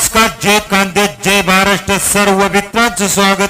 नमस्कार जय कांदे जय महाराष्ट्र. सर्व मित्रांचं स्वागत